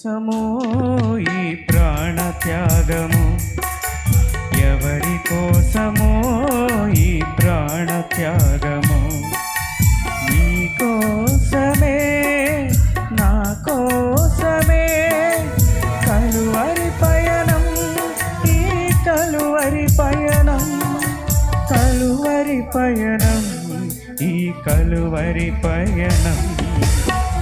కోసమో ఈ ప్రాణ త్యాగము ఎవరి కోసమో ఈ ప్రాణ త్యాగము నీ కోసమే నా కోసమే కలువరి పయనం ఈ కలువరి పయనం కలువరి పయనం ఈ కలువరి పయనం.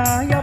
Yeah.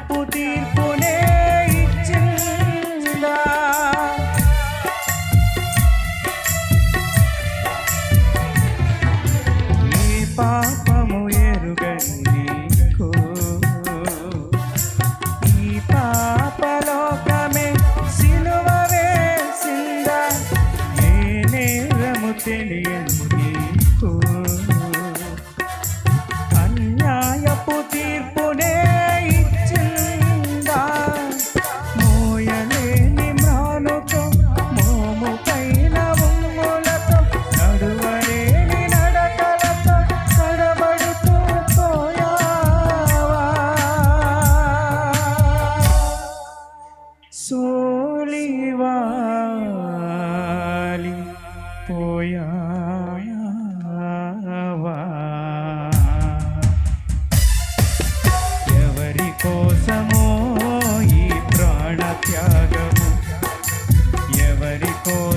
ఎవరి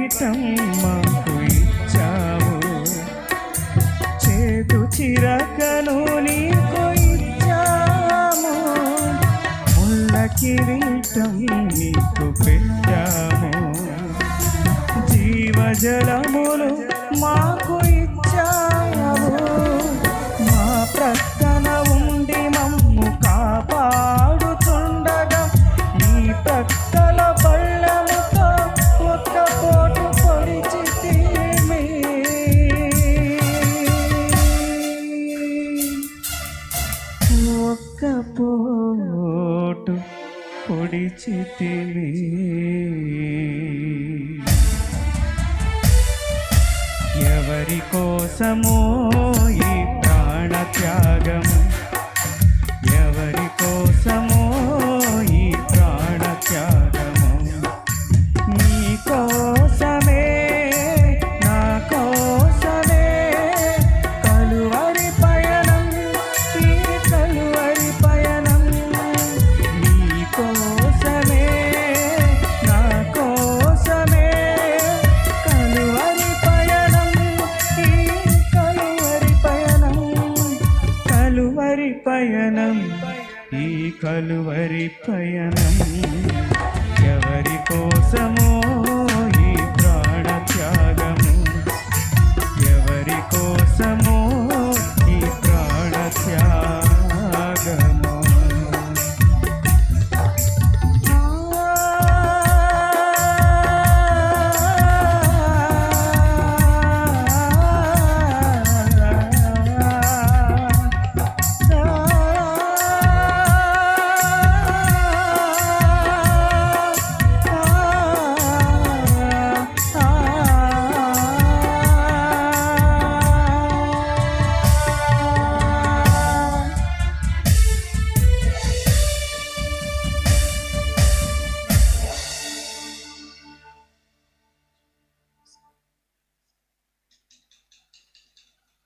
జీవితం మాకు ఇచ్చావు. చేతు చిరకను నీకు ఇచ్చాము. ముళ్ళ కిరీటం నీకు పెట్టాము. జీవజలములు మాకు ఇచ్చావు. ఒక్క పోటు పొడిచితివి ఎవరి కోసమో ఈ ప్రాణ త్యాగము ఎవరి పయనం ఎవరి కోసమో